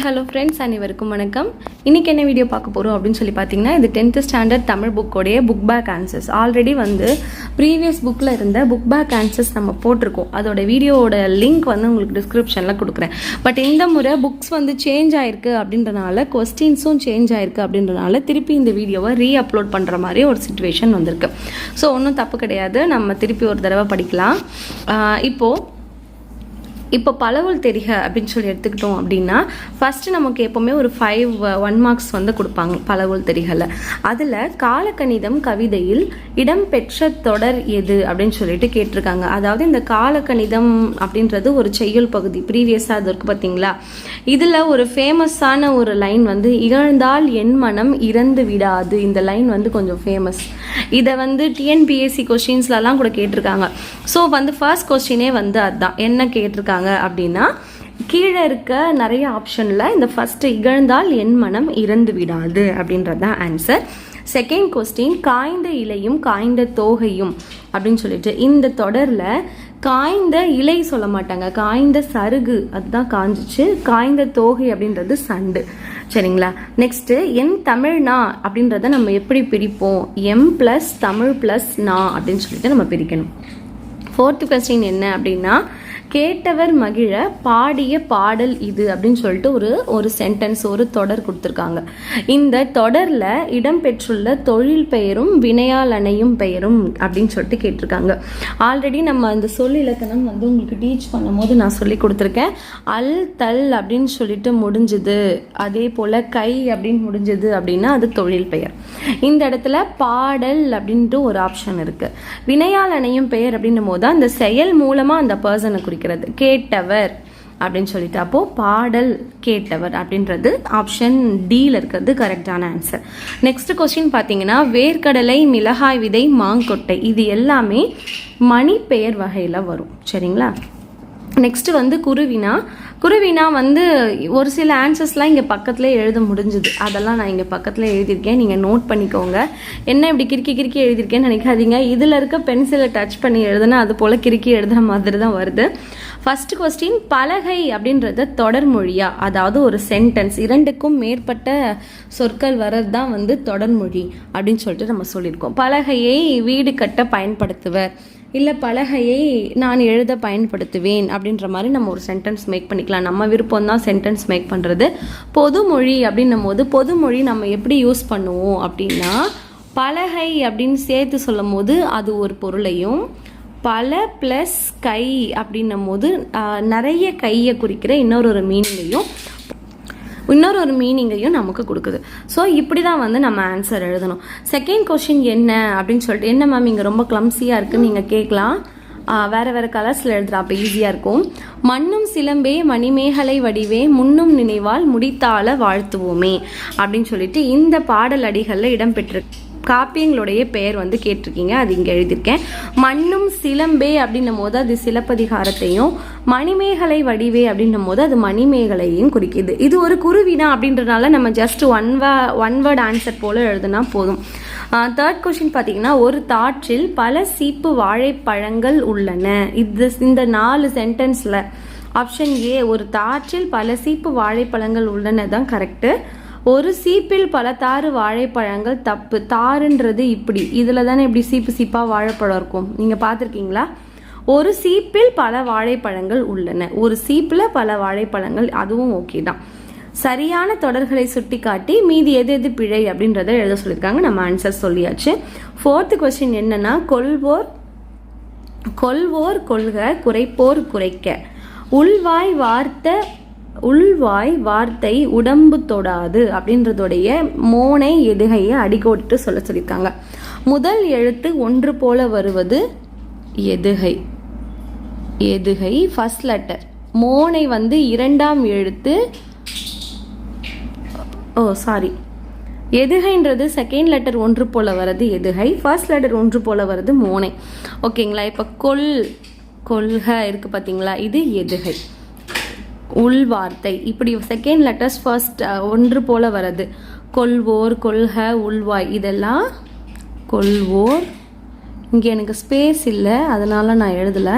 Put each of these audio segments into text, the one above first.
Hi hello friends அனைவருக்கும் வணக்கம். இன்றைக்கி என்ன வீடியோ பார்க்க போகிறோம் அப்படின்னு சொல்லி பார்த்தீங்கன்னா இது டென்த்து ஸ்டாண்டர்ட் தமிழ் புக்கோடைய புக் பேக் ஆன்சர்ஸ் ஆல்ரெடி வந்து ப்ரீவியஸ் புக்கில் இருந்த புக் பேக் ஆன்சர்ஸ் நம்ம போட்டிருக்கோம். அதோட வீடியோவோட லிங்க் வந்து உங்களுக்கு டிஸ்கிரிப்ஷனில் கொடுக்குறேன். பட் இந்த முறை புக்ஸ் வந்து சேஞ்ச் ஆயிருக்கு அப்படின்றனால கொஸ்டின்ஸும் சேஞ்ச் ஆயிருக்கு அப்படின்றனால திருப்பி இந்த வீடியோவை ரீ அப்லோட் பண்ணுற மாதிரி ஒரு சுச்சுவேஷன் வந்திருக்கு. ஸோ ஒன்றும் தப்பு கிடையாது. நம்ம திருப்பி ஒரு தடவை படிக்கலாம். இப்போது இப்போ பலவல் தெரிக அப்படின்னு சொல்லி எடுத்துக்கிட்டோம் அப்படின்னா ஃபஸ்ட்டு நமக்கு எப்போவுமே ஒரு ஃபைவ் ஒன் மார்க்ஸ் வந்து கொடுப்பாங்க பலவல் தெரிகல. அதில் காலக்கணிதம் கவிதையில் இடம்பெற்ற தொடர் எது அப்படின்னு சொல்லிட்டு கேட்டிருக்காங்க. அதாவது இந்த காலக்கணிதம் அப்படின்றது ஒரு செய்யுள் பகுதி. ப்ரீவியஸாக அது இருக்குது பார்த்தீங்களா இதில் ஒரு ஃபேமஸான ஒரு லைன் வந்து இகழ்ந்தால் என் மனம் இறந்து விடாது. இந்த லைன் வந்து கொஞ்சம் ஃபேமஸ் இதை வந்து டிஎன்பிஎஸ்சி கொஸ்டின்ஸ்லலாம் கூட கேட்டிருக்காங்க. ஸோ வந்து ஃபர்ஸ்ட் கொஸ்டினே வந்து அதுதான் என்ன கேட்டிருக்காங்க? அப்படின்னா கீழே இருக்க நிறைய ஆப்ஷனில் இந்த ஃபஸ்ட்டு இகழ்ந்தால் என் மனம் இறந்து விடாது அப்படின்றது தான் ஆன்சர் செகண்ட் கொஸ்டின் காய்ந்த இலையும் காய்ந்த தோகையும் அப்படின்னு சொல்லிட்டு இந்த தொடரில் காய்ந்த இலை சொல்ல மாட்டாங்க. காய்ந்த சருகு அதுதான் காஞ்சிச்சு. காய்ந்த தோகை அப்படின்றது சண்டு. சரிங்களா? நெக்ஸ்ட்டு என் தமிழ்னா அப்படின்றத நம்ம எப்படி பிரிப்போம்? எம் ப்ளஸ் தமிழ் ப்ளஸ் நா அப்படின்னு சொல்லிட்டு நம்ம பிரிக்கணும். ஃபோர்த்து கொஸ்டின் என்ன அப்படின்னா கேட்டவர் மகிழ பாடிய பாடல் இது அப்படின்னு சொல்லிட்டு ஒரு ஒரு சென்டென்ஸ் ஒரு தொடர் கொடுத்துருக்காங்க. இந்த தொடரில் இடம்பெற்றுள்ள தொழில் பெயரும் வினையால் அணையும் பெயரும் அப்படின்னு சொல்லிட்டு கேட்டிருக்காங்க. ஆல்ரெடி நம்ம அந்த சொல் இலக்கணம் வந்து உங்களுக்கு டீச் பண்ணும்போது நான் சொல்லி கொடுத்துருக்கேன். அல் தல் அப்படின்னு சொல்லிட்டு முடிஞ்சுது. அதே போல் கை அப்படின்னு முடிஞ்சுது அப்படின்னா அது தொழில் பெயர். இந்த இடத்துல பாடல் அப்படின்ட்டு ஒரு ஆப்ஷன் இருக்குது வினையால் அணையும் பெயர் அப்படின்னும் போது அந்த செயல் மூலமாக அந்த பர்சனை குறிக்கும். குறிக்கிறது கேட்டவர் அப்படின்னு சொல்லிட்டு. அப்போ பாடல் கேட்டவர் அப்படின்றது ஆப்ஷன் டியில் இருக்கிறது கரெக்டான ஆன்சர் நெக்ஸ்ட் கொஸ்டின் பார்த்தீங்கன்னா வேர்க்கடலை மிளகாய் விதை மாங்கொட்டை இது எல்லாமே மணி பெயர் வகையில் வரும். சரிங்களா? நெக்ஸ்ட்டு வந்து குருவினா குருவினா வந்து ஒரு சில ஆன்சர்ஸ்லாம் இங்கே பக்கத்தில் எழுத முடிஞ்சுது. அதெல்லாம் நான் இங்கே பக்கத்தில் எழுதியிருக்கேன். நீங்கள் நோட் பண்ணிக்கோங்க. என்ன இப்படி கிறுக்கி கிறுக்கி எழுதியிருக்கேன்னு நினைக்காதீங்க. இதில் இருக்க பென்சிலை டச் பண்ணி எழுதுனா அது போல் கிறுக்கி எழுதுகிற மாதிரி தான் வருது. ஃபஸ்ட்டு கொஸ்டின் பலகை அப்படின்றது தொடர்மொழியா அதாவது ஒரு சென்டென்ஸ் இரண்டுக்கும் மேற்பட்ட சொற்கள் வர்றது தான் வந்து தொடர்மொழி அப்படின்னு சொல்லிட்டு நம்ம சொல்லியிருக்கோம். பலகையை வீடு கட்ட பயன்படுத்துவர். இல்லை பலகையை நான் எழுத பயன்படுத்துவேன் அப்படின்ற மாதிரி நம்ம ஒரு சென்டென்ஸ் மேக் பண்ணிக்கலாம். நம்ம விருப்பம் தான் சென்டென்ஸ் மேக் பண்ணுறது பொதுமொழி அப்படின்னும் போது பொதுமொழி நம்ம எப்படி யூஸ் பண்ணுவோம் அப்படின்னா பலகை அப்படின்னு சேர்த்து சொல்லும் போது அது ஒரு பொருளையும் பல ப்ளஸ் கை அப்படின்னும் போது நிறைய கையை குறிக்கிற இன்னொரு ஒரு மீனிங்கையும் இன்னொரு ஒரு மீனிங்கையும் நமக்கு கொடுக்குது. ஸோ இப்படி தான் வந்து நம்ம ஆன்சர் எழுதணும். செகண்ட் கொஷின் என்ன அப்படின்னு சொல்லிட்டு என்ன மேம் இங்கே ரொம்ப கிளம்ஸியாக இருக்குன்னு நீங்கள் கேட்கலாம். வேறு வேறு கலர்ஸில் எழுதுகிறா அப்போ ஈஸியாக இருக்கும். மண்ணும் சிலம்பே மணிமேகலை வடிவே முன்னும் நினைவால் முடித்தால வாழ்த்துவோமே அப்படின்னு சொல்லிட்டு இந்த பாடல் அடிகளில் இடம்பெற்றிருக்கு காப்பியங்களுடைய பெயர் வந்து கேட்டிருக்கீங்க அது இங்கே எழுதியிருக்கேன். மண்ணும் சிலம்பே அப்படின்னும் போது அது சிலப்பதிகாரத்தையும் மணிமேகலை வடிவே அப்படின்னும் போது அது மணிமேகலையும் குறிக்குது. இது ஒரு குருவினா அப்படின்றனால நம்ம ஜஸ்ட் ஒன் வ ஒன் வேர்ட் ஆன்சர் போல எழுதுனா போதும். தேர்ட் கொஷின் பார்த்தீங்கன்னா ஒரு தாற்றில் பல சீப்பு வாழைப்பழங்கள் உள்ளன. இது இந்த நாலு சென்டென்ஸில் ஆப்ஷன் ஏ ஒரு தாற்றில் பல சீப்பு வாழைப்பழங்கள் உள்ளன தான் கரெக்டு ஒரு சீப்பில் பல தாறு வாழைப்பழங்கள் தப்பு. தாறுன்றது இப்படி. இதில் தானே இப்படி சீப்பு சீப்பாக வாழைப்பழம் இருக்கும். நீங்கள் பார்த்துருக்கீங்களா? ஒரு சீப்பில் பல வாழைப்பழங்கள் உள்ளன. ஒரு சீப்பில் பல வாழைப்பழங்கள் அதுவும் ஓகே தான். சரியான தொடர்களை சுட்டிக்காட்டி மீதி எது எது பிழை அப்படின்றத எழுத சொல்லியிருக்காங்க. நம்ம ஆன்சர் சொல்லியாச்சு. ஃபோர்த்து கொஸ்டின் என்னன்னா கொள்வோர் கொள்வோர் கொள்க குறைப்போர் குறைக்க. உள்வாய் வார்த்த உள்வாய் வார்த்தை உடம்பு தொடாது அப்படின்றதுடைய மோனை எதுகையை அடிக்கோட்டு சொல்ல சொல்லியிருக்காங்க. முதல் எழுத்து ஒன்று போல வருவது எதுகை. எதுகை ஃபர்ஸ்ட் லெட்டர் மோனை வந்து இரண்டாம் எழுத்து ஓ சாரி எதுகைன்றது செகண்ட் லெட்டர் ஒன்று போல வர்றது எதுகை ஃபர்ஸ்ட் லெட்டர் ஒன்று போல வர்றது மோனை. ஓகேங்களா இப்போ கொல் கொள்க இருக்குது பார்த்தீங்களா இது எதுகை. உள் வார்த்தை. இப்படி செகண்ட் லெட்டர்ஸ் ஃபர்ஸ்ட் ஒன்று போல வர்றது. கொள்வோர் கொள்க உள்வாய். இதெல்லாம் கொள்வோர். இங்கே எனக்கு ஸ்பேஸ் இல்லை அதனால் நான் எழுதலை.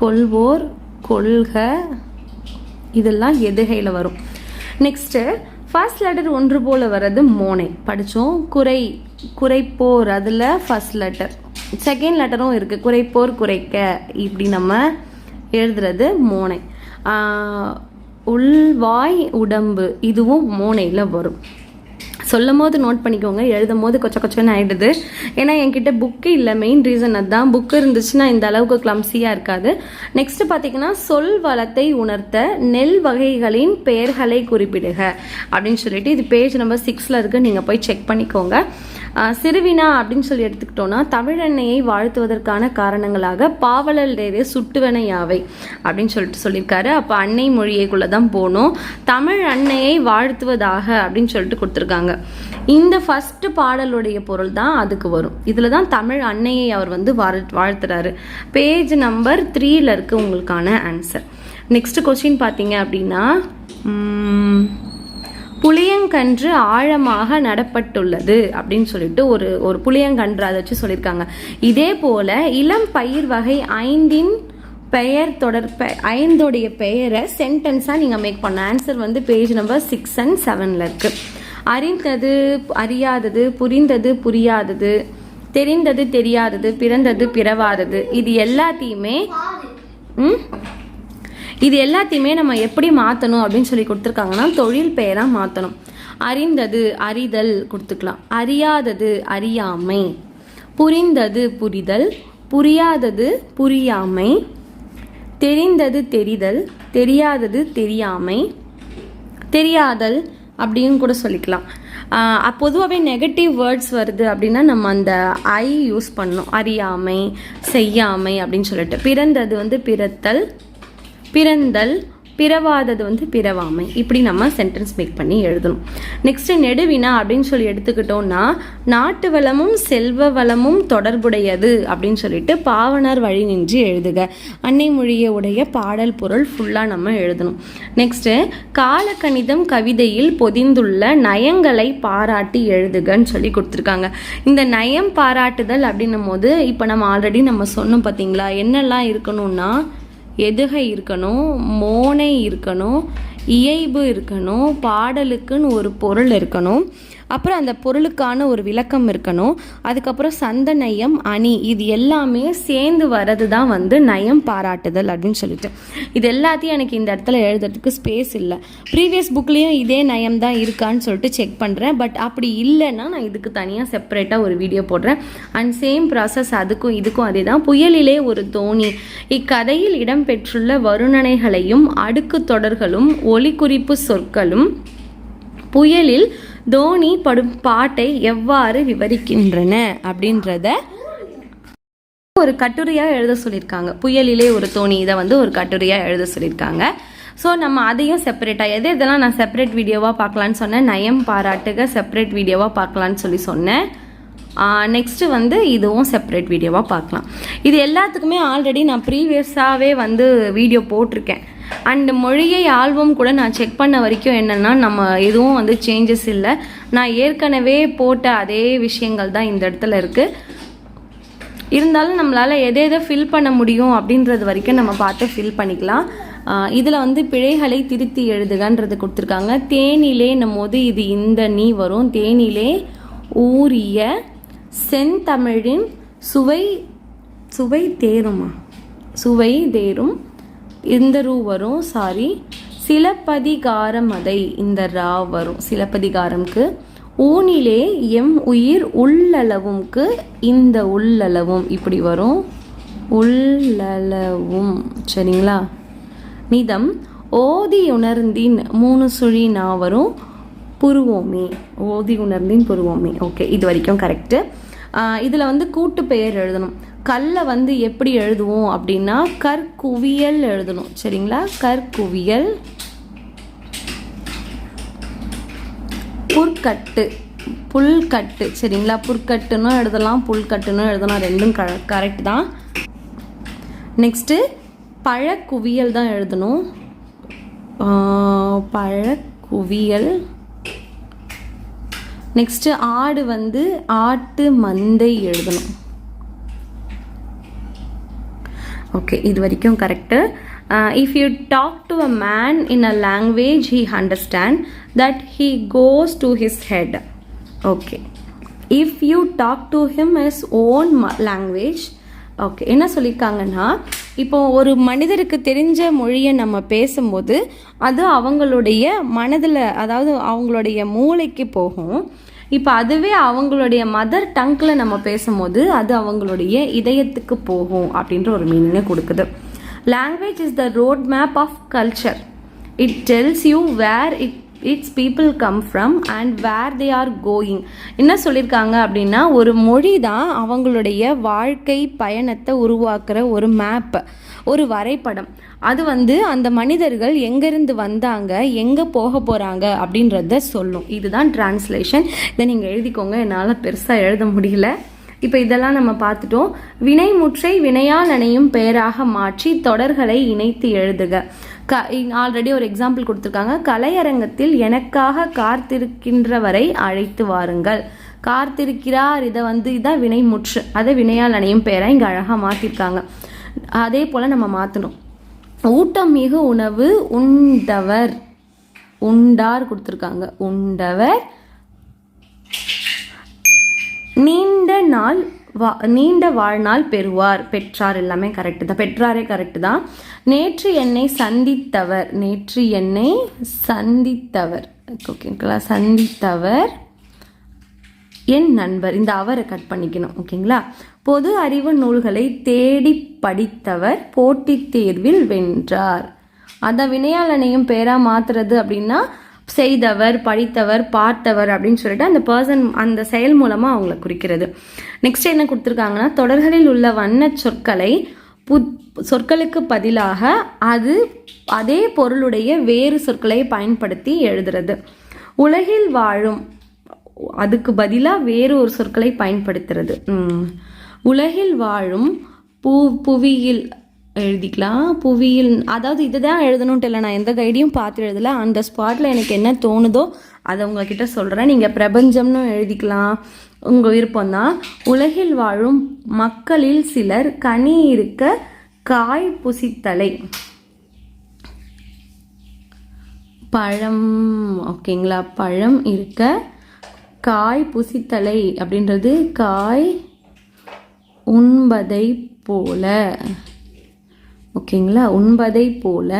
கொள்வோர் கொள்க இதெல்லாம் எதுகையில் வரும்? நெக்ஸ்ட்டு ஃபர்ஸ்ட் லெட்டர் ஒன்று போல் வர்றது மோனை. படித்தோம் குறை குறைப்போர். அதில் ஃபர்ஸ்ட் லெட்டர் செகண்ட் லெட்டரும் இருக்குது குறைப்போர் குறைக்க. இப்படி நம்ம எழுதுறது மோனை. உள்வாய் உடம்பு இதுவும் மோனையில் வரும். சொல்லும் போது நோட் பண்ணிக்கோங்க எழுதும் போது கொச்ச கொச்சன்னு ஆகிடுது ஏன்னா என்கிட்ட புக்கு இல்லை. மெயின் ரீசன் அதுதான் புக்கு இருந்துச்சுன்னா இந்த அளவுக்கு கிளம்சியாக இருக்காது. நெக்ஸ்ட் பார்த்தீங்கன்னா சொல் வளத்தை உணர்த்த நெல் வகைகளின் பெயர்களை குறிப்பிடுக. அப்படின்னு சொல்லிட்டு இது பேஜ் நம்பர் சிக்ஸில் இருக்குது நீங்கள் போய் செக் பண்ணிக்கோங்க. சிறுவினா அப்படின்னு சொல்லி எடுத்துக்கிட்டோம்னா தமிழெண்ணெயை வாழ்த்துவதற்கான காரணங்களாக பாவலல் ரேரே சுட்டுவன யாவை அப்படின்னு சொல்லிட்டு சொல்லியிருக்காரு. அப்போ அன்னை மொழியைக்குள்ளே தான் போகணும் தமிழ் அன்னையை வாழ்த்துவதாக அப்படின்னு சொல்லிட்டு கொடுத்துருக்காங்க. இந்த ஃபஸ்ட்டு பாடலுடைய பொருள் தான் அதுக்கு வரும். இதில் தான் தமிழ் அன்னையை அவர் வந்து வாழ் வாழ்த்துறாரு. பேஜ் நம்பர் த்ரீல இருக்கு உங்களுக்கான ஆன்சர் நெக்ஸ்ட் கொஸ்டின் பார்த்தீங்க அப்படின்னா புளியங்கன்று ஆழமாக நடப்பட்டுள்ளது அப்படின்னு சொல்லிட்டு ஒரு ஒரு புளியங்கன்று அதை வச்சு சொல்லியிருக்காங்க. இதே போல இளம் பயிர் வகை ஐந்தின் பெயர் தொடர் ஐந்தோடைய பெயரை சென்டென்ஸாக நீங்கள் மேக் பண்ண. ஆன்சர் வந்து பேஜ் நம்பர் சிக்ஸ் அண்ட் செவனில் இருக்குது அறிந்தது அறியாதது புரிந்தது புரியாதது தெரிந்தது தெரியாதது பிறந்தது பிறவாதது. இது எல்லாத்தையுமே ம்? இது எல்லாத்தையுமே நம்ம எப்படி மாற்றணும் அப்படின்னு சொல்லி கொடுத்துருக்காங்கன்னா தொழில் பெயராக மாற்றணும் அறிந்தது அறிதல் கொடுத்துக்கலாம். அறியாதது அறியாமை. புரிந்தது புரிதல். புரியாதது புரியாமை. தெரிந்தது தெரிதல். தெரியாதது தெரியாமை. தெரியாதல் அப்படின்னு கூட சொல்லிக்கலாம். பொதுவாகவே நெகட்டிவ் வேர்ட்ஸ் வருது அப்படின்னா நம்ம அந்த ஐ யூஸ் பண்ணணும். அறியாமை செய்யாமை அப்படின்னு சொல்லிட்டு. பிறந்தது வந்து பிறத்தல் பிறந்தல் பிறவாதது வந்து பிறவாமை. இப்படி நம்ம சென்டென்ஸ் மேக் பண்ணி எழுதணும். நெக்ஸ்ட் நெடுவினா அப்படின்னு சொல்லி எடுத்துக்கிட்டோம்னா நாட்டு வளமும் செல்வ வளமும் தொடர்புடையது அப்படின்னு சொல்லிட்டு பாவனர் வழி நின்று எழுதுக. அன்னை மொழியை உடைய பாடல் பொருள் ஃபுல்லாக நம்ம எழுதணும். நெக்ஸ்ட்டு காலக்கணிதம் கவிதையில் பொதிந்துள்ள நயங்களை பாராட்டி எழுதுகன்னு சொல்லி கொடுத்துருக்காங்க. இந்த நயம் பாராட்டுதல் அப்படின்னும் போது இப்போ நம்ம ஆல்ரெடி நம்ம சொன்னோம் பார்த்தீங்களா என்னெல்லாம் இருக்கணும்னா எதுகை இருக்கணும் மோனை இருக்கணும் இயைபு இருக்கணும் பாடலுக்குன்னு ஒரு பொருள் இருக்கணும். அப்புறம் அந்த பொருளுக்கான ஒரு விளக்கம் இருக்கணும். அதுக்கப்புறம் சந்த நயம் அணி இது எல்லாமே சேர்ந்து வர்றது தான் வந்து நயம் பாராட்டுதல் அப்படின்னு சொல்லிட்டு. இது எல்லாத்தையும் எனக்கு இந்த இடத்துல எழுதுறதுக்கு ஸ்பேஸ் இல்லை. ப்ரீவியஸ் புக்லேயும் இதே நயம் தான் இருக்கான்னு சொல்லிட்டு செக் பண்ணுறேன் பட் அப்படி இல்லைன்னா நான் இதுக்கு தனியாக செப்பரேட்டாக ஒரு வீடியோ போடுறேன். அண்ட் சேம் ப்ராசஸ் அதுக்கும் இதுக்கும் அதே தான் புயலிலே ஒரு தோணி. இக்கதையில் இடம்பெற்றுள்ள வருணனைகளையும் அடுக்கு தொடர்களும் ஒலிக்குறிப்பு சொற்களும் புயலில் தோனி படும் பாட்டை எவ்வாறு விவரிக்கின்றன அப்படின்றத ஒரு கட்டுரையாக எழுத சொல்லியிருக்காங்க. புயலிலே ஒரு தோணி இதை வந்து ஒரு கட்டுரையாக எழுத சொல்லியிருக்காங்க. ஸோ நம்ம அதையும் செப்பரேட்டாக எது இதெல்லாம் நான் செப்பரேட் வீடியோவாக பார்க்கலான்னு சொன்னேன். நயம் பாராட்டுக செப்பரேட் வீடியோவாக பார்க்கலான்னு சொல்லி சொன்னேன். நெக்ஸ்ட்டு வந்து இதுவும் செப்பரேட் வீடியோவாக பார்க்கலாம். இது எல்லாத்துக்குமே ஆல்ரெடி நான் ப்ரீவியஸாகவே வந்து வீடியோ போட்டிருக்கேன். அண்ட் மொழியை ஆல்பம் கூட நான் செக் பண்ண வரைக்கும் என்னென்னா நம்ம எதுவும் வந்து சேஞ்சஸ் இல்லை. நான் ஏற்கனவே போட்ட அதே விஷயங்கள் தான் இந்த இடத்துல இருக்குது இருந்தாலும் நம்மளால் எதை எதை ஃபில் பண்ண முடியும் அப்படின்றது வரைக்கும் நம்ம பார்த்து ஃபில் பண்ணிக்கலாம். இதில் வந்து பிழைகளை திருத்தி எழுதுகன்றது கொடுத்துருக்காங்க. தேனிலேன்னும் போது இது இந்த நீ வரும். தேனிலே ஊரிய செந்தமிழின் சுவை சுவை தேருமா? சுவை தேரும். இந்த ரூ வரும் சாரி சிலப்பதிகாரம் அதை இந்த ரா வரும். சிலப்பதிகாரம்க்கு ஊனிலே எம் உயிர் உள்ளளவும்க்கு இந்த உள்ளளவும் இப்படி வரும். உள்ளளவும் சரிங்களா? நிதம் ஓதி உணர்ந்தின் மூணு சுழி நான் வரும். புருவோமே ஓதி உணர்ந்தின் புருவோமே. ஓகே இது வரைக்கும் கரெக்டு இதில் வந்து கூட்டு பெயர் எழுதணும். கல்லை வந்து எப்படி எழுதுவோம் அப்படின்னா கற்குவியல் எழுதணும். சரிங்களா? கற்குவியல். புற்கட்டு. புல்கட்டு. சரிங்களா? புற்கட்டுன்னு எழுதலாம் புல்கட்டுன்னு எழுதலாம். ரெண்டும் க கரெக்ட் தான். நெக்ஸ்ட்டு பழக்குவியல் தான் எழுதணும். பழக்குவியல். நெக்ஸ்ட்டு ஆடு வந்து ஆட்டு மந்தை எழுதணும். ஓகே இது வரைக்கும் correct if you talk to a man in a language he understand that he goes to his head okay if you talk to him is own language okay என்ன சொல்லியிருக்காங்கன்னா இப்போ ஒரு மனிதருக்கு தெரிஞ்ச மொழியை நம்ம பேசும்போது அது அவங்களுடைய மனதில் அதாவது அவங்களுடைய மூளைக்கு போகும். இப்போ அதுவே அவங்களுடைய மதர் டங்கில் நம்ம பேசும்போது அது அவங்களுடைய இதயத்துக்கு போகும் அப்படின்ற ஒரு மீனிங்கை கொடுக்குது. Language is the road map of culture it tells you where it its people come from and where they are going என்ன சொல்லியிருக்காங்க அப்படின்னா ஒரு மொழி தான் அவங்களுடைய வாழ்க்கை பயணத்தை உருவாக்குற ஒரு மேப் ஒரு வரைபடம். அது வந்து அந்த மனிதர்கள் எங்கேருந்து வந்தாங்க எங்கே போக போகிறாங்க அப்படின்றத சொல்லும். இதுதான் டிரான்ஸ்லேஷன் இதை நீங்கள் எழுதிக்கோங்க. என்னால் பெருசாக எழுத முடியல. இப்போ இதெல்லாம் நம்ம பார்த்துட்டோம். வினைமுற்றை வினையால் அணையும் பெயராக மாற்றி தொடர்களை இணைத்து எழுதுக. க ஆல்ரெடி ஒரு எக்ஸாம்பிள் கொடுத்துருக்காங்க. கலையரங்கத்தில் எனக்காக காத்திருக்கின்றவரை அழைத்து வாருங்கள். காத்திருக்கிறார் இதை வந்து இதான் வினைமுற்று அதை வினையால் அணையும் பெயரை இங்கே அழகாக மாற்றிருக்காங்க அதே போல் நம்ம மாற்றணும் ஊட்டம் மிகு உணவு உண்டவர். உண்டார் கொடுத்துருக்காங்க. உண்டவர் நீண்ட நாள் வா நீண்ட வாழ்நாள் பெறுவார். பெற்றார் எல்லாமே கரெக்டு தான். பெற்றாரே கரெக்டு தான். நேற்று என்னை சந்தித்தவர். நேற்று என்னை சந்தித்தவர். ஓகேங்களா சந்தித்தவர் என் நண்பர். இந்த அவரை கட் பண்ணிக்கணும். ஓகேங்களா பொது அறிவு நூல்களை தேடி படித்தவர் போட்டித் தேர்வில் வென்றார். அதை வினையாளனையும் பேரா மாத்துறது அப்படின்னா செய்தவர் படித்தவர் பார்த்தவர் அப்படின்னு சொல்லிட்டு அந்த பர்சன் அந்த செயல் மூலமாக அவங்கள குறிக்கிறது. நெக்ஸ்ட் என்ன கொடுத்துருக்காங்கன்னா தொடர்களில் உள்ள வண்ண சொற்களை புத் சொற்களுக்கு பதிலாக அது அதே பொருளுடைய வேறு சொற்களை பயன்படுத்தி எழுதுறது. உலகில் வாழும் அதுக்கு பதிலாக வேறு ஒரு சொற்களை பயன்படுத்துறது. உலகில் வாழும் பூ புவியில் எழுதிக்கலாம். புவியில் அதாவது இதை தான் எழுதணுன்ட்டு இல்லை நான் எந்த கைடையும் பார்த்து எழுதலை. அந்த ஸ்பாட்டில் எனக்கு என்ன தோணுதோ அதை உங்ககிட்ட சொல்கிறேன் நீங்கள் பிரபஞ்சம்னு எழுதிக்கலாம். உங்கள் விருப்பம் தான் உலகில் வாழும் மக்களில் சிலர் கனி இருக்க காய் புசித்தலை. பழம் ஓகேங்களா? பழம் இருக்க காய் புசித்தலை அப்படின்றது காய் உண்பதை போல. ஓகேங்களா? உண்பதை போல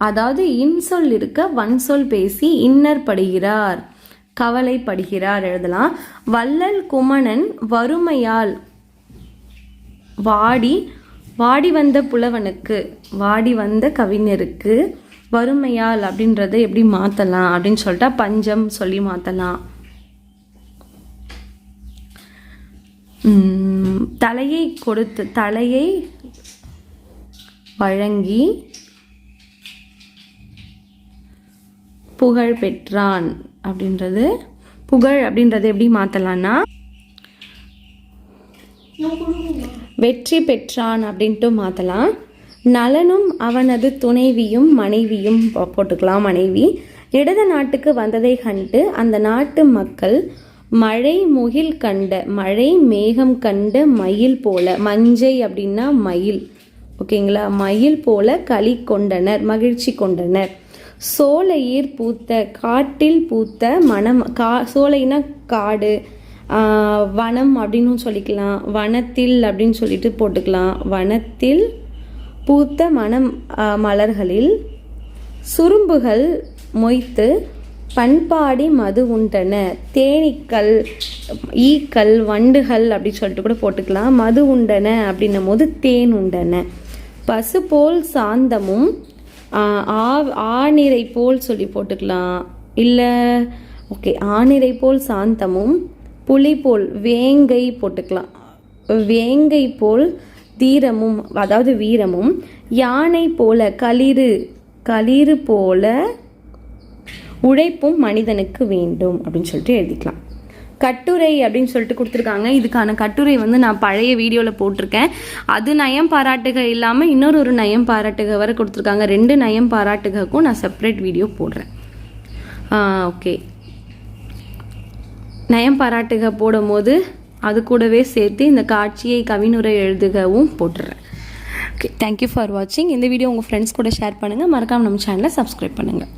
அதாவது இன்சொல் இருக்க வன்சொல் பேசி இன்னர் படுகிறார் கவலைப்படுகிறார் எழுதலாம். வள்ளல் குமணன் வறுமையால் வாடி வாடி வந்த புலவனுக்கு வாடி வந்த கவிஞருக்கு வறுமையால் அப்படின்றத எப்படி மாற்றலாம் அப்படின்னு சொல்லிட்டா பஞ்சம் சொல்லி மாற்றலாம் தலையை கொடுத்து தலையை வழங்கி புகழ் பெற்றான். அப்படின்றது புகழ் அப்படின்றது எப்படி மாற்றலான்னா வெற்றி பெற்றான் அப்படின்ட்டு மாற்றலாம் நலனும் அவனது துணைவியும் மனைவியும் போட்டுக்கலாம் மனைவி. இடத நாட்டுக்கு வந்ததை கண்டு அந்த நாட்டு மக்கள் மழை முகில் கண்ட மழை மேகம் கண்ட மயில் போல மஞ்சை அப்படின்னா மயில். ஓகேங்களா? மயில் போல களி கொண்டனர் மகிழ்ச்சி கொண்டனர். சோலையீர் பூத்த காட்டில் பூத்த மனம் கா சோலைனா காடு வனம் அப்படின்னு சொல்லிக்கலாம். வனத்தில் அப்படின்னு சொல்லிட்டு போட்டுக்கலாம். வனத்தில் பூத்த மனம் மலர்களில் சுரும்புகள் மொய்த்து பண்பாடி மது உண்டன. தேனீக்கள் ஈக்கள் வண்டுகள் அப்படின்னு சொல்லிட்டு கூட போட்டுக்கலாம். மது உண்டன அப்படின்னும் போது தேன் உண்டன. பசு போல் சாந்தமும் ஆணிரை போல் சொல்லி போட்டுக்கலாம். இல்லை ஓகே ஆநிறை போல் சாந்தமும் புலி போல் வேங்கை போட்டுக்கலாம். வேங்கை போல் தீரமும் அதாவது வீரமும் யானை போல களிறு களிறு போல உழைப்பும் மனிதனுக்கு வேண்டும் அப்படின்னு சொல்லிட்டு எழுதிக்கலாம். கட்டுரை அப்படின்னு சொல்லிட்டு கொடுத்துருக்காங்க. இதுக்கான கட்டுரை வந்து நான் பழைய வீடியோவில் போட்டிருக்கேன். அது நயம் பாராட்டுக இல்லாமல் இன்னொரு ஒரு நயம் பாராட்டுக வரை கொடுத்துருக்காங்க. ரெண்டு நயம் பாராட்டுகக்கும் நான் செப்பரேட் வீடியோ போடுறேன். ஓகே நயம் பாராட்டுக போடும் போது அது கூடவே சேர்த்து இந்த காட்சியை கவினுரை எழுதுகவும் போட்டுறேன். ஓகே தேங்க்யூ ஃபார் வாட்சிங் இந்த வீடியோ உங்கள் ஃப்ரெண்ட்ஸ் கூட ஷேர் பண்ணுங்கள் மறக்காம நம்ம சேனலை சப்ஸ்கிரைப் பண்ணுங்கள்